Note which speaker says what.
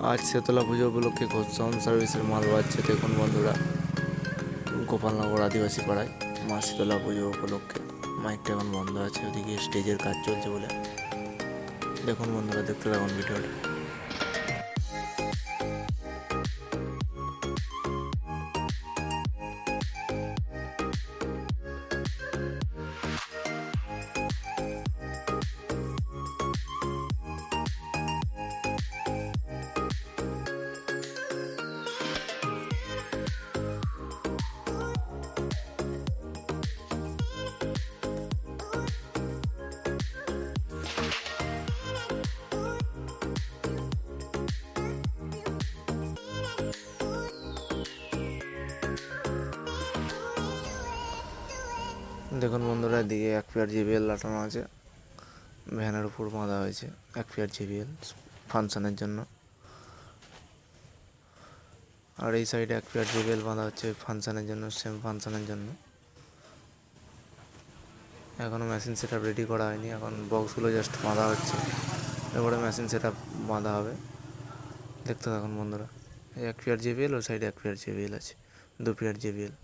Speaker 1: আজ শেতলা পুজো উপলক্ষে গোস্বাম সার্ভিসের মাল বাড়ছে। দেখুন বন্ধুরা, গোপালনগর আদিবাসী পাড়ায় মা শীতলা পুজো উপলক্ষে। মাইকটা এখন বন্ধ আছে, ওদিকে স্টেজের কাজ চলছে বলে। দেখুন বন্ধুরা, দেখতে থাকুন ভিডিওটা দেখুন বন্ধুরা, এদিকে এক পেয়ার জিবিএল লাটানো আছে। ভ্যানের উপর বাঁধা হয়েছে এক পেয়ার জিবিএল ফাংশনের জন্য। আর এই সাইডে এক পেয়ার জিবিএল বাঁধা হচ্ছে ফাংশনের জন্য সেম ফাংশনের জন্য। এখনও মেশিন সেট রেডি করা হয়নি, এখন বক্সগুলো জাস্ট বাঁধা হচ্ছে। এরপরে মেশিন সেট বাঁধা হবে। দেখতে থাকুন বন্ধুরা এক পেয়ার জিবিএল ও সাইডে এক পেয়ার জিবিএল আছে, দু পেয়ার জিবিএল